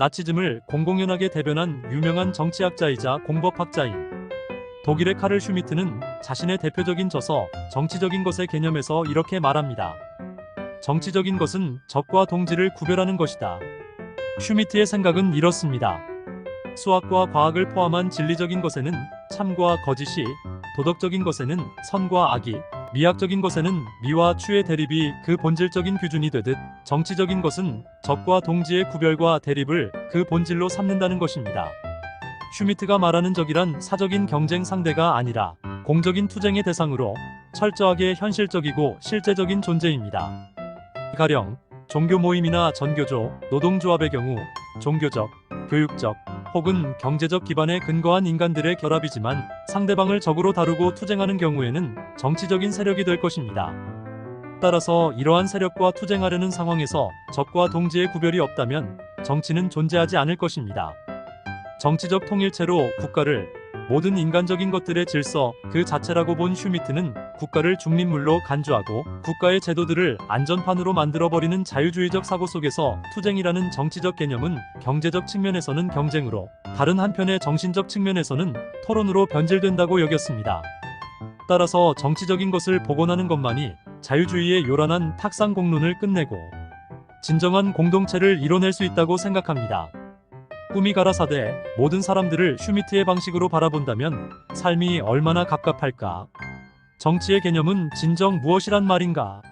나치즘을 공공연하게 대변한 유명한 정치학자이자 공법학자인 독일의 카를 슈미트는 자신의 대표적인 저서 정치적인 것의 개념에서 이렇게 말합니다. 정치적인 것은 적과 동지를 구별하는 것이다. 슈미트의 생각은 이렇습니다. 수학과 과학을 포함한 진리적인 것에는 참과 거짓이, 도덕적인 것에는 선과 악이, 미학적인 것에는 미와 추의 대립이 그 본질적인 규준이 되듯 정치적인 것은 적과 동지의 구별과 대립을 그 본질로 삼는다는 것입니다. 슈미트가 말하는 적이란 사적인 경쟁 상대가 아니라 공적인 투쟁의 대상으로 철저하게 현실적이고 실제적인 존재입니다. 가령 종교 모임이나 전교조, 노동조합의 경우 종교적, 교육적 혹은 경제적 기반에 근거한 인간들의 결합이지만 상대방을 적으로 다루고 투쟁하는 경우에는 정치적인 세력이 될 것입니다. 따라서 이러한 세력과 투쟁하려는 상황에서 적과 동지의 구별이 없다면 정치는 존재하지 않을 것입니다. 정치적 통일체로 국가를 모든 인간적인 것들의 질서 그 자체라고 본 슈미트는 국가를 중립물로 간주하고 국가의 제도들을 안전판으로 만들어버리는 자유주의적 사고 속에서 투쟁이라는 정치적 개념은 경제적 측면에서는 경쟁으로 다른 한편의 정신적 측면에서는 토론으로 변질된다고 여겼습니다. 따라서 정치적인 것을 복원하는 것만이 자유주의의 요란한 탁상 공론을 끝내고 진정한 공동체를 이뤄낼 수 있다고 생각합니다. 꿈이 가라사대 모든 사람들을 슈미트의 방식으로 바라본다면 삶이 얼마나 갑갑할까? 정치의 개념은 진정 무엇이란 말인가?